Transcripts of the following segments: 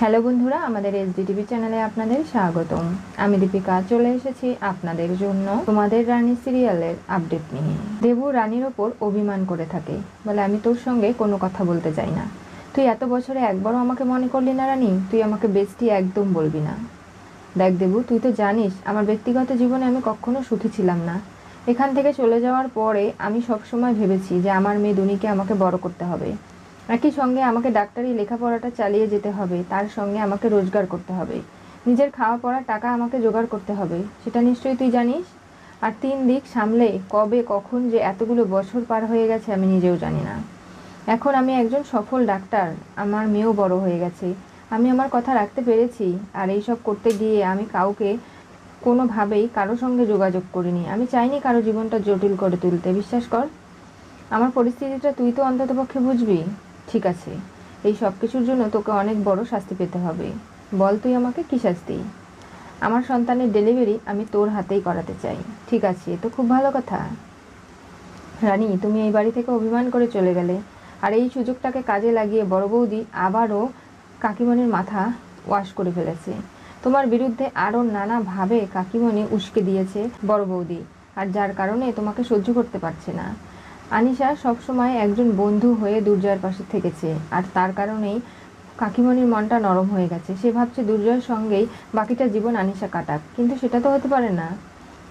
Hello বন্ধুরা, আমাদের SDTV চ্যানেলে আপনাদের স্বাগতম। আমি দীপিকা, চলে এসেছি আপনাদের জন্য তোমাদের রানী সিরিয়ালের আপডেট নিয়ে। দেবু রানীর ওপর অভিমান করে থাকে। বলে, আমি তোর সঙ্গে কোনো কথা বলতে চাই না। তুই এত বছরে একবারও আমাকে মনে করলি না রানী? তুই আমাকে বেস্টি একদম বলবি না। দেখ দেবু, তুই তো জানিস, আমার ব্যক্তিগত জীবনে আমি কখনো সুখী ছিলাম না। এখান থেকে চলে যাওয়ার পরে আমি সবসময় ভেবেছি যে আমার মেয়ে দুনিকে আমাকে বড় করতে হবে। একই সঙ্গে আমাকে ডাক্তারি লেখাপড়াটা চালিয়ে যেতে হবে, তার সঙ্গে আমাকে রোজগার করতে হবে। নিজের খাওয়া পড়ার টাকা আমাকে জোগাড় করতে হবে, সেটা নিশ্চয়ই তুই জানিস? আর তিন দিক সামলে, কবে, কখন যে এতগুলো বছর পার হয়ে গেছে আমি নিজেও জানি না। এখন আমি একজন সফল ডাক্তার, আমার মেয়েও বড় হয়ে গেছে। আমি আমার কথা রাখতে পেরেছি, আর এইসব করতে গিয়ে আমি কাউকে কোনোভাবেই কারও সঙ্গে যোগাযোগ করিনি। আমি চাইনি কারও জীবনটা জটিল করে তুলতে, বিশ্বাস কর। আমার পরিস্থিতিটা তুই তো অন্ততপক্ষে বুঝবি। ঠিক আছে, এই সব কিছুর জন্য তোকে অনেক বড় শাস্তি পেতে হবে। বল তুই আমাকে কী শাস্তি? আমার সন্তানের ডেলিভারি আমি তোর হাতেই করাতে চাই। ঠিক আছে তো খুব ভালো কথা। রানী, তুমি এই বাড়ি থেকে অভিমান করে চলে গেলে, আর এই সুযোগটাকে কাজে লাগিয়ে বড় বৌদি আবারও কাকিমণির মাথা ওয়াশ করে ফেলেছে। তোমার বিরুদ্ধে আরও নানাভাবে কাকিমণি উস্কে দিয়েছে বড় বৌদি, আর যার কারণে তোমাকে সহ্য করতে পারছে না। আনিশা সবসময় একজন বন্ধু হয়ে দুর্জয়ের পাশে থেকেছে, আর তার কারণেই কাকিমণির মনটা নরম হয়ে গেছে। সে ভাবছে দুর্জয়ের সঙ্গেই বাকিটা জীবন আনিশা কাটাক, কিন্তু সেটা তো হতে পারে না।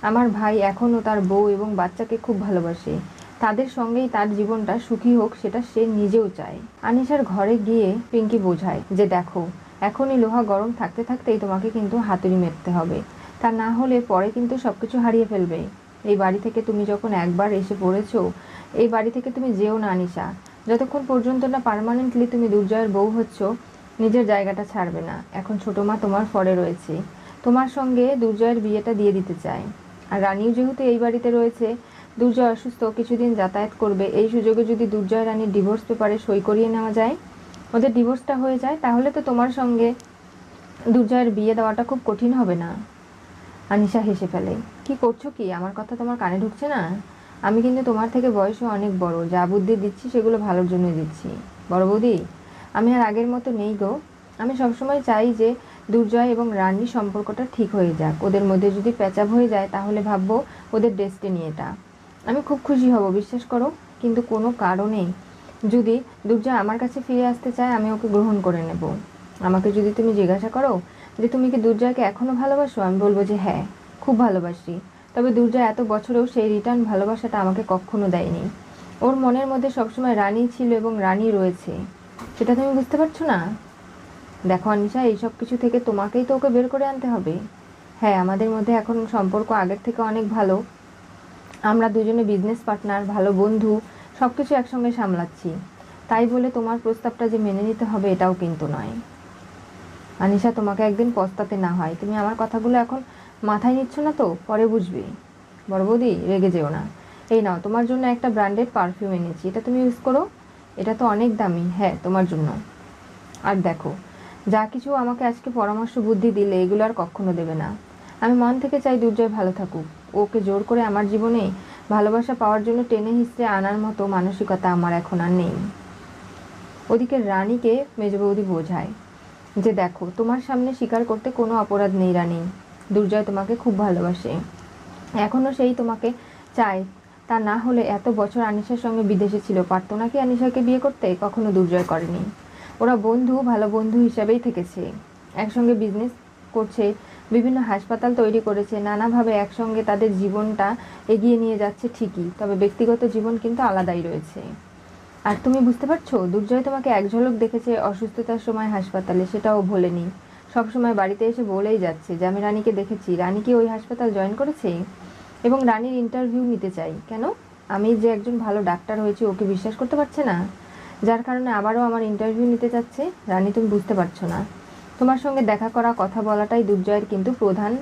আমার ভাই এখনও তার বউ এবং বাচ্চাকে খুব ভালোবাসে। তাদের সঙ্গেই তার জীবনটা সুখী হোক, সেটা সে নিজেও চায়। আনিশার ঘরে গিয়ে পিঙ্কি বোঝায় যে, দেখো, এখনই লোহা গরম থাকতে থাকতেই তোমাকে কিন্তু হাতুড়ি মেরতে হবে। তা না হলে পরে কিন্তু সব কিছু হারিয়ে ফেলবে। এই বাড়ি থেকে তুমি যখন একবার এসে পড়েছো, এই বাড়ি থেকে তুমি যেও না, নিশা। যতক্ষণ পর্যন্ত না পার্মানেন্টলি তুমি দুর্জয়ের বউ হচ্ছ, নিজের জায়গাটা ছাড়বে না। এখন ছোটো মা তোমার ফরে রয়েছে। তোমার সঙ্গে দুর্জয়ের বিয়েটা দিয়ে দিতে চায় আর রানীও যেহেতু এই বাড়িতে রয়েছে, দুর্জয় অসুস্থ, কিছুদিন যাতায়াত করবে। এই সুযোগে যদি দুর্জয় রানীর ডিভোর্স পেপারে সই করিয়ে নেওয়া যায়, ওদের ডিভোর্সটা হয়ে যায়, তাহলে তো তোমার সঙ্গে দুর্জয়ের বিয়ে দেওয়াটা খুব কঠিন হবে না। আনিশা হেসে ফেলে, কি করছ কি? আমার কথা তোমার কানে ঢুকছে না? আমি কিন্তু তোমার থেকে বয়সে অনেক বড়। যা বুদ্ধি দিচ্ছি সেগুলো ভালোর জন্য দিচ্ছি। বড় বৌদি, আমি আর আগের মতো নেই গো। আমি সবসময় চাই যে দুর্জয় এবং রানীর সম্পর্কটা ঠিক হয়ে যাক। ওদের মধ্যে যদি প্যাচাপ হয়ে যায় তাহলে ভাববো ওদের ডেস্টিনি এটা আমি খুব খুশি হব, বিশ্বাস করো। কিন্তু কোনো কারণে যদি দুর্জয় আমার কাছে ফিরে আসতে চায়, আমি ওকে গ্রহণ করে নেব। আমাকে যদি তুমি জিজ্ঞাসা করো যে তুমি কি দুর্জয়কে এখনও ভালোবাসো? আমি বলব যে হ্যাঁ খুব ভালোবাসি। তবে দুর্জয় এত বছরেও সেই রিটার্ন ভালোবাসাটা আমাকে কখনো দেয়নি। ওর মনের মধ্যে সবসময় রানী ছিল এবং রানী রয়েছে। সেটা তুমি বুঝতে পারছ না? দেখো আনিশা এইসব কিছু থেকে তোমাকেই তো ওকে বের করে আনতে হবে। হ্যাঁ আমাদের মধ্যে এখন সম্পর্ক আগের থেকে অনেক ভালো। আমরা দুজনে বিজনেস পার্টনার ভালো বন্ধু সব কিছু একসঙ্গে সামলাচ্ছি। তাই বলে তোমার প্রস্তাবটা যে মেনে নিতে হবে এটাও কিন্তু নয়। আনিশা, তোমাকে একদিন পস্তাতে না হয়। তুমি আমার কথাগুলো এখন মাথায় নিচ্ছ না তো? পরে বুঝবে। বড় বৌদি রেগে যেও না। এই নাও, তোমার জন্য একটা ব্র্যান্ডেড পারফিউম এনেছি। এটা তুমি ইউজ করো। এটা তো অনেক দামি। হ্যাঁ তোমার জন্য। আর দেখো, যা কিছু আমাকে আজকে পরামর্শ বুদ্ধি দিলে, এগুলো আর কখনো দেবে না। আমি মন থেকে চাই দুর্জয় ভালো থাকুক। ওকে জোর করে আমার জীবনে ভালোবাসা পাওয়ার জন্য টেনে হিসড়ে আনার মতো মানসিকতা আমার এখন আর নেই। ওদিকে রানীকে মেজবৌদি বোঝায়। যে দেখো, তোমার সামনে স্বীকার করতে কোনো অপরাধ নেই, রানী। দুর্জয় তোমাকে খুব ভালোবাসে। এখনও সেই তোমাকে চায়। তা না হলে এত বছর আনিশার সঙ্গে বিদেশে ছিল। পারতো নাকি আনিশাকে বিয়ে করতে? কখনো দুর্জয় করেনি। ওরা বন্ধু, ভালো বন্ধু হিসাবেই থেকেছে। একসঙ্গে বিজনেস করছে, বিভিন্ন হাসপাতাল তৈরি করেছে, নানাভাবে একসঙ্গে তাদের জীবনটা এগিয়ে নিয়ে যাচ্ছে ঠিকই। তবে ব্যক্তিগত জীবন কিন্তু আলাদাই রয়েছে। আর তুমি বুঝতে পারছ? দুর্জয় তোমাকে এক ঝলক দেখেছে অসুস্থতার সময় হাসপাতালে, সেটাও ভোলেনি। সবসময় বাড়িতে এসে বলেই যাচ্ছে যে, আমি রানীকে দেখেছি। রানী কি ওই হাসপাতাল জয়েন করেছে? এবং রানীর ইন্টারভিউ নিতে চাই। কেন? আমি যে একজন ভালো ডাক্তার হয়েছি, ওকে বিশ্বাস করতে পারছে না। যার কারণে আবারও আমার ইন্টারভিউ নিতে চাচ্ছে রানী, তুমি বুঝতে পারছ না। তোমার সঙ্গে দেখা করা, কথা বলাটাই দুর্জয়ের কিন্তু প্রধান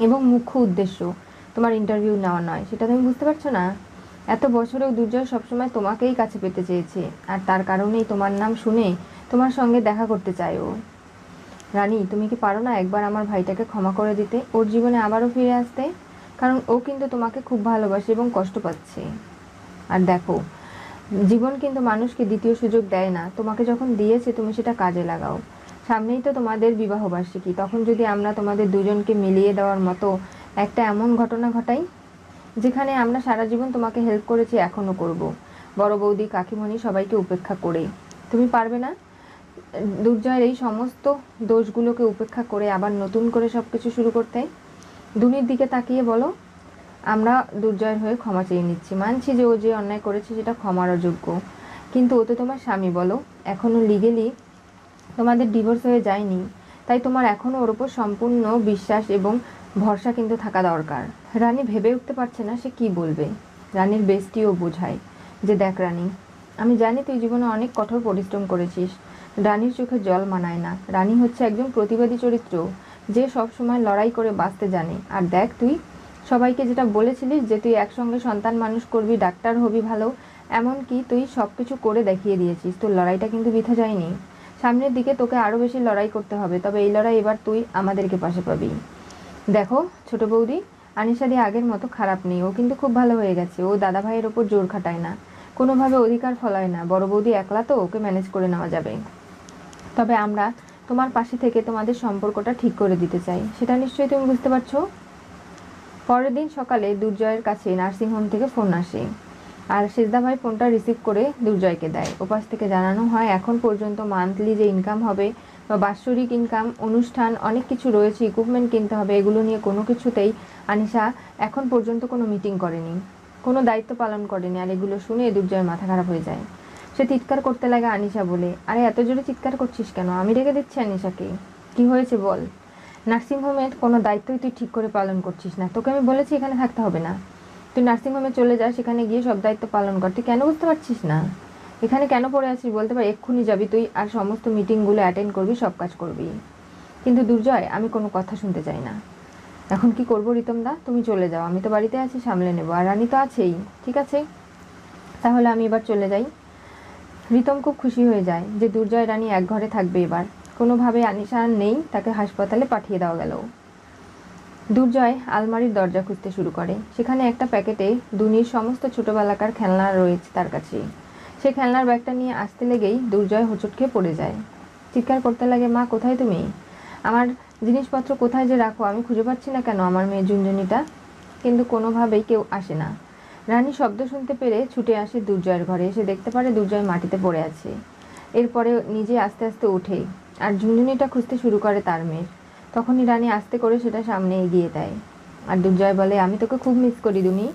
এবং মুখ্য উদ্দেশ্য। তোমার ইন্টারভিউ নেওয়া নয়। সেটা তুমি বুঝতে পারছ না? এত বছরেও দুর্জয় সবসময় তোমাকেই কাছে পেতে চেয়েছে। আর তার কারণেই তোমার নাম শুনে তোমার সঙ্গে দেখা করতে চায় ও। রানী, তুমি কি পারো না একবার আমার ভাইটাকে ক্ষমা করে দিতে? ওর জীবনে আবারও ফিরে আসতে? কারণ ও কিন্তু তোমাকে খুব ভালোবাসে এবং কষ্ট পাচ্ছে। আর দেখো, জীবন কিন্তু মানুষকে দ্বিতীয় সুযোগ দেয় না। তোমাকে যখন দিয়েছে, তুমি সেটা কাজে লাগাও। সামনেই তো তোমাদের বিবাহবার্ষিকী। তখন যদি আমরা তোমাদের দুজনকে মিলিয়ে দেওয়ার মতো একটা এমন ঘটনা ঘটাই যেখানে আমরা সারা জীবন তোমাকে হেল্প করেছি এখনও করব। বড় বৌদি, কাকিমণি সবাইকে উপেক্ষা করে। তুমি পারবে না? দুর্জয়ের এই সমস্ত দোষগুলোকে উপেক্ষা করে আবার নতুন করে সব কিছু শুরু করতে? দুনির দিকে তাকিয়ে বলো, আমরা দুর্জয়ের হয়ে ক্ষমা চেয়ে নিচ্ছি। মানছি যে ও যে অন্যায় করেছে সেটা ক্ষমার অযোগ্য। কিন্তু ও তো তোমার স্বামী, বলো। এখনও লিগেলি তোমাদের ডিভোর্স হয়ে যায়নি। তাই তোমার এখনও ওর উপর সম্পূর্ণ বিশ্বাস এবং ভরসা কিন্তু থাকা দরকার। রানী ভেবে উঠতে পারছে না সে কি বলবে। রানীর বেস্টিও বোঝায় যে, দেখ রানী, আমি জানি তুই জীবনে অনেক কঠোর পরিশ্রম করেছিস। রানীর চোখে জল মানায় না। রানী হচ্ছে একজন প্রতিবাদী চরিত্র। যে সব সময় লড়াই করে বাঁচতে জানে। আর দেখ তুই, সবাইকে যেটা বলেছিলিস যে, তুই একসঙ্গে সন্তান মানুষ করবি, ডাক্তার হবি ভালো, এমনকি তুই সব কিছু করে দেখিয়ে দিয়েছিস। তোর লড়াইটা কিন্তু বৃথা যায়নি। সামনের দিকে তোকে আরও বেশি লড়াই করতে হবে। তবে এই লড়াই এবার তুই আমাদেরকে পাশে পাবি। দেখো, ছোট বৌদি আনিশাদি আগের মতো খারাপ নেই, ও কিন্তু খুব ভালো হয়ে গেছে, ও দাদা ভাইয়ের ওপর জোর খাটায় না, কোনোভাবে অধিকার ফলায় না, বড় বৌদি একলা তো ওকে ম্যানেজ করে নেওয়া যাবে। তবে আমরা তোমার পাশে থেকে তোমাদের সম্পর্কটা ঠিক করে দিতে চাই, সেটা নিশ্চয়ই তুমি বুঝতে পারছ? পরের দিন সকালে দুর্জয়ের কাছে নার্সিংহোম থেকে ফোন আসে। আর সিজদা ভাই ফোনটা রিসিভ করে দুর্জয়কে দেয়। ওপাশ থেকে জানানো হয়, এখন পর্যন্ত মান্থলি যে ইনকাম হবে বা বাৎসরিক ইনকাম অনুষ্ঠান, অনেক কিছু রয়েছে ইকুইপমেন্ট কিনতে হবে, এগুলো নিয়ে কোনো কিছুতেই আনিশা এখন পর্যন্ত কোনো মিটিং করেনি। কোনো দায়িত্ব পালন করেনি, আর এগুলো শুনে দুর্জয়ের মাথা খারাপ হয়ে যায়। সে চিৎকার করতে লাগে আনিশা বলে, আরে, এত জোরে চিৎকার করছিস কেন? আমি রেখে দিচ্ছি আনিশাকে। কি হয়েছে বল? নার্সিংহোমের কোনো দায়িত্বই তুই ঠিক করে পালন করছিস না। তোকে আমি বলেছি এখানে থাকতে হবে না। তুই নার্সিংহোমে চলে যা, সেখানে গিয়ে সব দায়িত্ব পালন কর। তুই কেন বুঝতে পারছিস না? এখানে কেন পড়ে আছিস বলতে পার, এক্ষুনি যাবি তুই আর সমস্ত মিটিংগুলো অ্যাটেন্ড করবি, সব কাজ করবি। কিন্তু দুর্জয়, আমি কোনো কথা শুনতে চাই না। এখন কি করব রিতমদা তুমি চলে যাও, আমি তো বাড়িতে আছি, সামলে নেব। আর রানী তো আছেই, ঠিক আছে? তাহলে আমি এবার চলে যাই। রিতম খুব খুশি হয়ে যায় যে দুর্জয় রানী এক ঘরে থাকবে এবার। কোনোভাবে আনিশা নেই, তাকে হাসপাতালে পাঠিয়ে দেওয়া গেল। দুর্জয় আলমারির দরজা খুঁজতে শুরু করে। সেখানে একটা প্যাকেটে দুনির সমস্ত ছোটোবেলাকার খেলনা রয়েছে তার কাছে। সে খেলনার ব্যাগটা নিয়ে আসতে লেগেই দুর্জয় হোঁচট খেয়ে পড়ে যায়। চিৎকার করতে লাগে, মা, কোথায় তুমি? আমার জিনিসপত্র কোথায় যে রাখো? আমি খুঁজে পাচ্ছি না কেন আমার মেয়ে ঝুনঝুনিটা? কিন্তু কোনোভাবেই কেউ আসে না। রানী শব্দ শুনতে পেরে ছুটে আসে দুর্জয়ের ঘরে। এসে দেখতে পারে দুর্জয় মাটিতে পড়ে আছে। এরপরে নিজে আস্তে আস্তে ওঠে। আর ঝুনঝুনিটা খুঁজতে শুরু করে তার মেয়ের তখনই রানী আস্তে করে সেটা সামনে এগিয়ে দেয়। আর দুর্জয় বলে, আমি তোকে খুব মিস করি দুনি।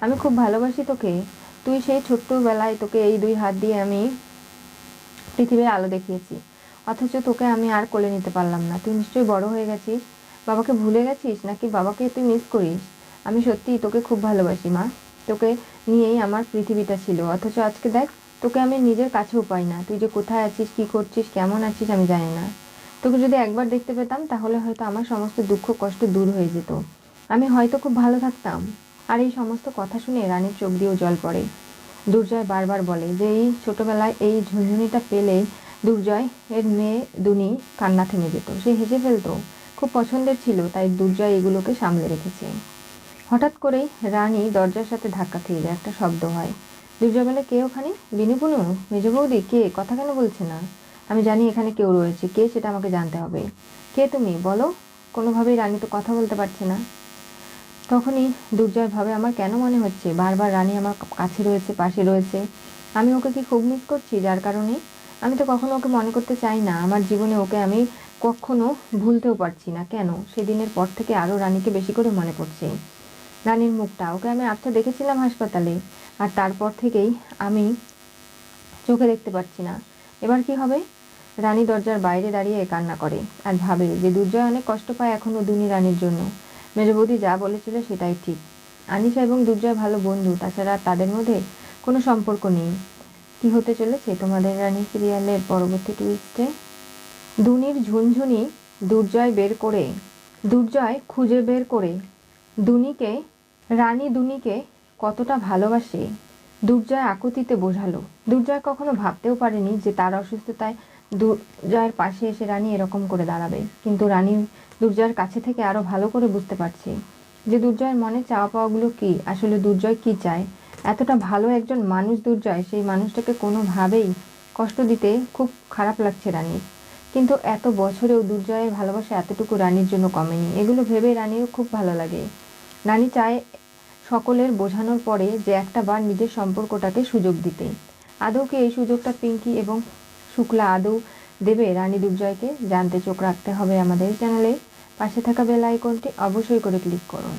আমি খুব ভালোবাসি তোকে। তুই সেই ছোট্টবেলায় তোকে এই দুই হাত দিয়ে আমি পৃথিবীর আলো দেখিয়েছি। অথচ তোকে আমি আর কোলে নিতে পারলাম না। তুই নিশ্চয়ই বড় হয়ে গেছিস। বাবাকে ভুলে গেছিস? নাকি বাবাকে তুই মিস করিস? আমি সত্যিই তোকে খুব ভালোবাসি, মা। তোকে নিয়েই আমার পৃথিবীটা ছিল। অথচ আজকে দেখ, তোকে আমি নিজের কাছেও পাই না। তুই যে কোথায় আছিস, কী করছিস, কেমন আছিস, আমি জানি না। তোকে যদি একবার দেখতে পেতাম, তাহলে হয়তো আমার সমস্ত দুঃখ, কষ্ট দূর হয়ে যেত। আমি হয়তো খুব ভালো থাকতাম। আর এই সমস্ত কথা শুনে রানীর চোখ দিয়েও জল পড়ে। দুর্জয় বারবার বলে যে, এই ছোটোবেলায় এই ঝুনঝুনিটা পেলে দুর্জয়, এর মেয়ে দুনি কান্না থেমে যেত। সে হেসে ফেলতো। খুব পছন্দের ছিল, তাই দুর্জয় এগুলোকে সামলে রেখেছে। হঠাৎ করেই রানী দরজার সাথে ধাক্কা খেয়ে যায়, একটা শব্দ হয়। দুর্জয় বলে, কে ওখানে? বিনুপুনু মেজ বৌদি? কে? কথা কেন বলছে না? আমি জানি এখানে কেউ রয়েছে। কে সেটা আমাকে জানতে হবে? কে তুমি? বলো। কোনোভাবেই রানী তো কথা বলতে পারছে না। তখনই দুর্জয় ভাবে আমার কেন মনে হচ্ছে? বারবার রানী আমার কাছে রয়েছে, পাশে রয়েছে। আমি ওকে কি খুব মিস করছি? যার কারণে? আমি তো কখনো ওকে মনে করতে চাই না। আমার জীবনে ওকে আমি কখনো ভুলতেও পারছি না। কেন? সেদিনের পর থেকে আরও রানীকে বেশি করে মনে পড়ছে। রানীর মুখটা, ওকে আমি আটটা দেখেছিলাম হাসপাতালে। আর তারপর থেকেই আমি চোখে দেখতে পাচ্ছি না। এবার কি হবে? রানী দরজার বাইরে দাঁড়িয়ে কান্না করে আর ভাবে যে দুর্জয় অনেক কষ্ট পায় এখনও দুনি রানীর জন্য। মেজবৌদি যা বলেছিল সেটাই ঠিক। আনিশা এবং দুর্জয় ভালো বন্ধু, তাছাড়া তাদের মধ্যে কোনো সম্পর্ক নেই। কি হতে চলেছে তোমাদের রানী সিরিয়ালের পরবর্তী টুইস্টে দুনির ঝুনঝুনি দুর্জয় বের করে, দুর্জয় খুঁজে বের করে। দুনিকে রানী দুনিকে কতটা ভালোবাসে? দুর্জয় আকুতিতে বোঝালো। দুর্জয় কখনো ভাবতেও পারেনি যে তার অসুস্থতায় দুর্জয়ের পাশে এসে রানী এরকম করে দাঁড়াবে। কিন্তু রানী দুর্জয়ের কাছে থেকে আরও ভালো করে বুঝতে পারছে যে দুর্জয়ের মনে চাওয়া পাওয়াগুলো কী, আসলে দুর্জয় কী চায়। এতটা ভালো একজন মানুষ দুর্জয়, সেই মানুষটাকে কোনোভাবেই কষ্ট দিতে খুব খারাপ লাগছে রানীর। কিন্তু এত বছরেও দুর্জয়ের ভালোবাসা এতটুকু রানীর জন্য কমেনি। এগুলো ভেবে রানীরও খুব ভালো লাগে। রানী চায় সকলের বোঝানোর পরে যে একটা বার নিজের সম্পর্কটাকে সুযোগ দিতে আদৌকে এই সুযোগটা পিঙ্কি এবং শুক্লা আদৌ দেবে রানী দুর্জয়কে। জানতে চোখ রাখতে হবে আমাদের চ্যানেলে। পাশে থাকা বেল আইকনটি অবশ্যই করে ক্লিক করুন।